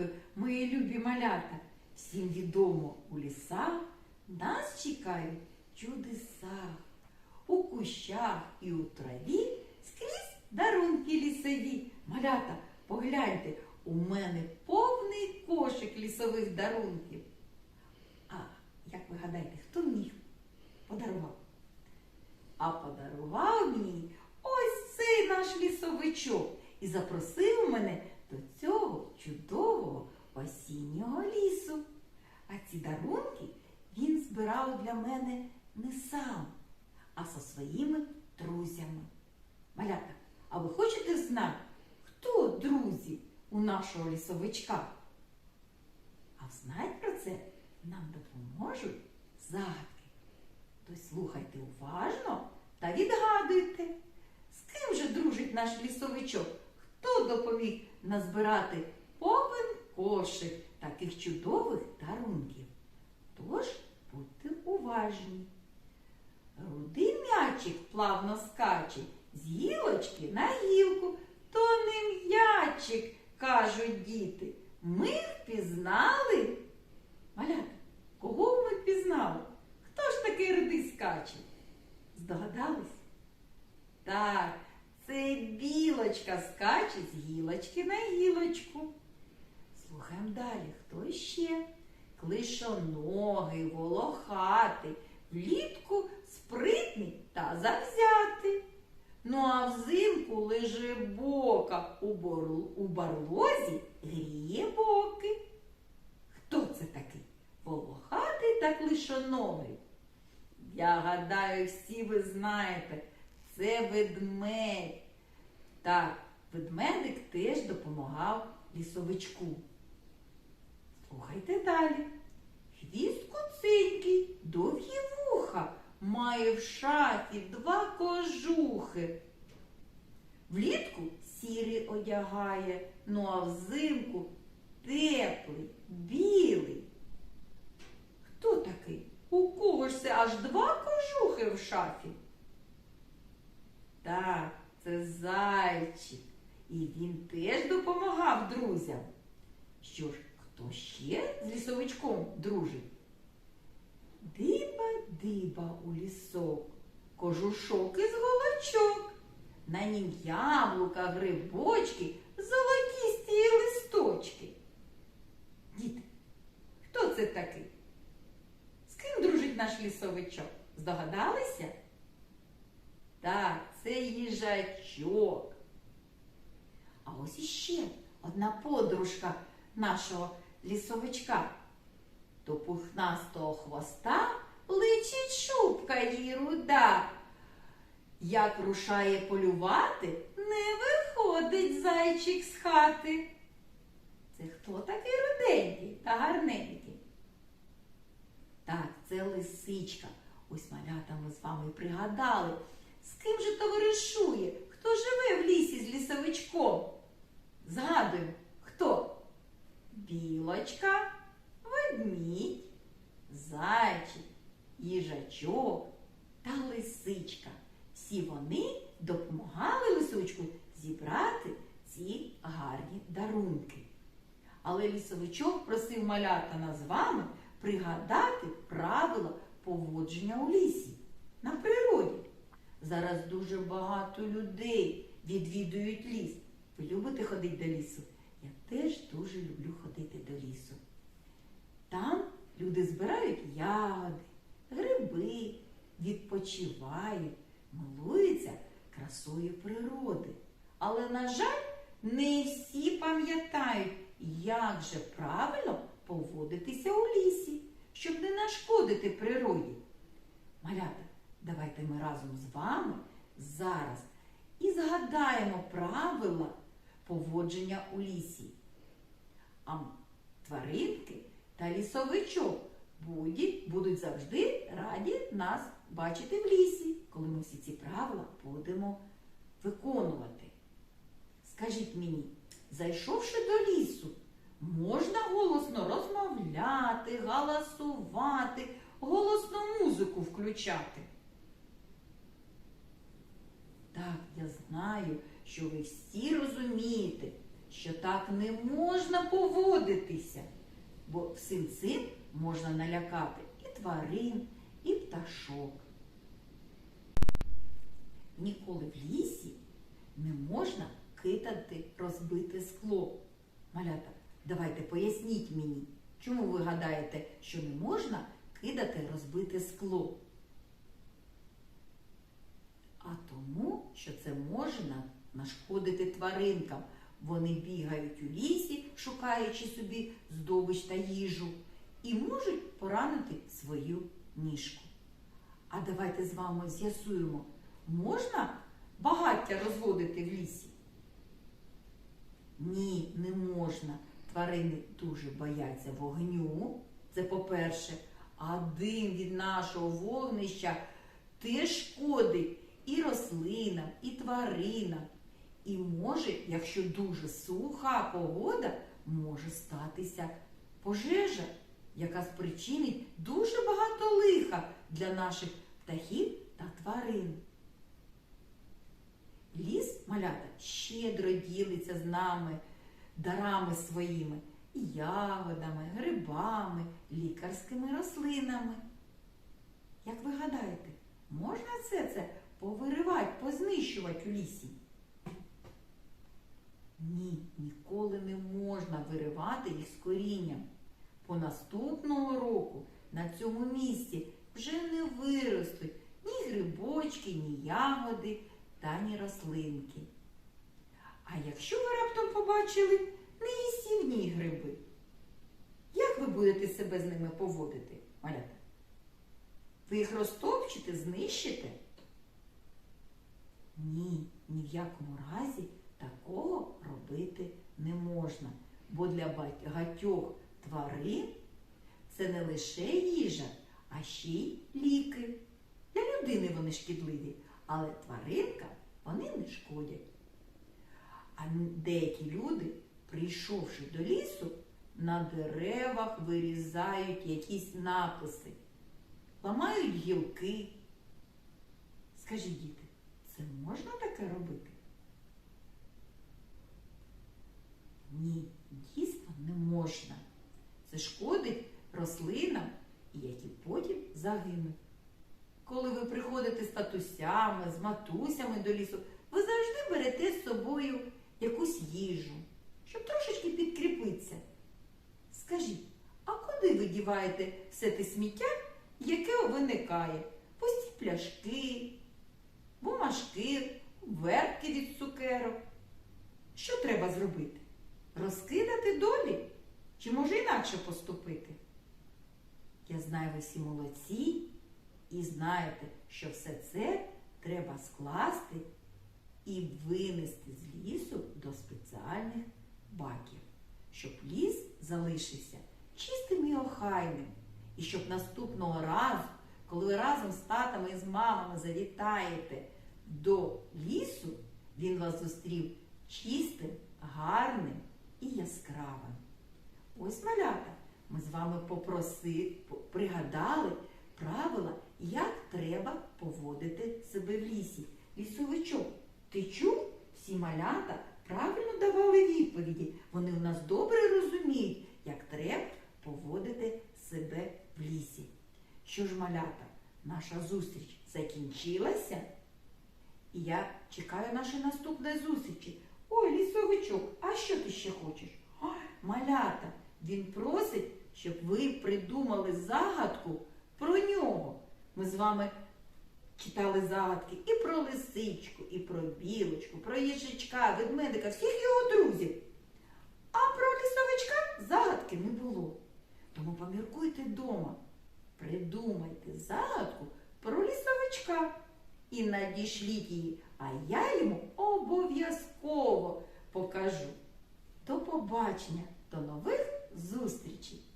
ранку, мої любі малята. Всім відомо у лісах нас чекають чудеса. У кущах і у траві скрізь дарунки лісові. Малята, погляньте, у мене повний кошик лісових дарунків. А як ви гадаєте, хто мені подарував? А подарував мені ось цей наш лісовичок і запросив мене до цього чудового осіннього лісу. А ці дарунки він збирав для мене не сам, а зі своїми друзями. Малята, а ви хочете знати, хто друзі у нашого лісовичка? А знати про це нам допоможуть загадки. То слухайте уважно та відгадуйте, з ким же дружить наш лісовичок? Хто допоміг назбирати повен кошик таких чудових дарунків? Тож будьте уважні. Рудий м'ячик плавно скаче з гілочки на гілку. То не м'ячик, кажуть діти. Ми впізнали. Малята, кого ми впізнали? Хто ж такий рудий скаче? Здогадались? Так, це білочка скаче з гілочки на гілочку. Слухаємо далі, хто ще? Клишоногий, волохатий, влітку спритний та завзятий. Ну а взимку лежи бока у, бору- у барлозі гріє боки. Хто це такий? Волохатий та клишоногий. Я гадаю, всі ви знаєте, це ведмедь. Так, ведмедик теж допомагав лісовичку. Слухайте далі. Хвіст куценький, довгі вуха, має в шафі два кожухи. Влітку сірий одягає, ну а взимку теплий, білий. Хто такий? У кого ж це аж два кожухи в шафі? Зайчик. І він теж допомагав друзям. Що ж, хто ще з лісовичком дружить? Диба-диба у лісок, кожушок із голочок. На нім яблука, грибочки, золотісті й листочки. Діти, хто це такий? З ким дружить наш лісовичок? Здогадалися? Так, це їжачок. А ось іще одна подружка нашого лісовичка. До пухнастого хвоста личить шубка їй руда. Як рушає полювати, не виходить зайчик з хати. Це хто такий руденький та гарненький? Так, це лисичка. Ось малята ми з вами пригадали. З ким же товаришує? Хто живе в лісі з лісовичком? Згадуємо, хто? Білочка, ведмідь, зайчик, їжачок та лисичка. Всі вони допомагали лисичку зібрати ці гарні дарунки. Але лісовичок просив малята нас вами пригадати правила поводження у лісі на природі. Зараз дуже багато людей відвідують ліс. Ви любите ходити до лісу? Я теж дуже люблю ходити до лісу. Там люди збирають ягоди, гриби, відпочивають, милуються красою природи. Але, на жаль, не всі пам'ятають, як же правильно поводитися у лісі, щоб не нашкодити природі. Малята, давайте ми разом з вами зараз і згадаємо правила поводження у лісі. А тваринки та лісовичок будуть, завжди раді нас бачити в лісі, коли ми всі ці правила будемо виконувати. Скажіть мені, зайшовши до лісу, можна голосно розмовляти, галасувати, голосно музику включати? Так, я знаю, що ви всі розумієте, що так не можна поводитися, бо всім цим можна налякати і тварин, і пташок. Ніколи в лісі не можна кидати розбите скло. Малята, давайте поясніть мені, чому ви гадаєте, що не можна кидати розбите скло? А тому, що це може на- нашкодити тваринкам. Вони бігають у лісі, шукаючи собі здобич та їжу, і можуть поранити свою ніжку. А давайте з вами з'ясуємо, можна багаття розводити в лісі? Ні, не можна. Тварини дуже бояться вогню. Це по-перше. А дим від нашого вогнища теж шкодить і рослинам, і тваринам. І може, якщо дуже суха погода, може статися пожежа, яка спричинить дуже багато лиха для наших птахів та тварин. Ліс малята щедро ділиться з нами дарами своїми ягодами, грибами, лікарськими рослинами. Як ви гадаєте, можна все це повиривати, познищувати у лісі? Ні, ніколи не можна виривати їх з корінням. По наступного року на цьому місці вже не виростуть ні грибочки, ні ягоди та ні рослинки. А якщо ви раптом побачили неїстівні гриби, як ви будете себе з ними поводити, малята? Ви їх розтопчете, знищите? Ні, ні в якому разі такого робити не можна. Бо для багатьох тварин це не лише їжа, а ще й ліки. Для людини вони шкідливі, але тваринкам вони не шкодять. А деякі люди, прийшовши до лісу, на деревах вирізають якісь написи, ламають гілки. Скажіть, діти, це можна таке робити? Ні, дійсно не можна. Це шкодить рослинам, які потім загинуть. Коли ви приходите з татусями, з матусями до лісу, ви завжди берете з собою якусь їжу, щоб трошечки підкріпитися. Скажіть, а куди ви діваєте все те сміття, яке виникає? Пусті пляшки, бумажки, вертки від цукерок. Що треба зробити? Розкидати долі? Чи може інакше поступити? Я знаю, ви всі молодці і знаєте, що все це треба скласти і винести з лісу до спеціальних баків, щоб ліс залишився чистим і охайним. І щоб наступного разу, коли ви разом з татами і з мамами завітаєте до лісу, він вас зустрів чистим, гарним і яскравим. Ось малята, ми з вами попроси, пригадали правила, як треба поводити себе в лісі. Лісовичок, ти чув? Всі малята правильно давали відповіді. Вони у нас добре розуміють, як треба поводити себе в лісі. Що ж, малята, наша зустріч закінчилася. І я чекаю нашої наступної зустрічі. Ой, лісовичок, а що ти ще хочеш? Ой, малята, він просить, щоб ви придумали загадку про нього. Ми з вами читали загадки і про лисичку, і про білочку, про їжачка, ведмедика, всіх його друзів. А про лісовичка загадки не було. Тому поміркуйте вдома, придумайте загадку про лісовичка і надішліть її, а я йому обов'язково покажу. До побачення, до нових зустрічей!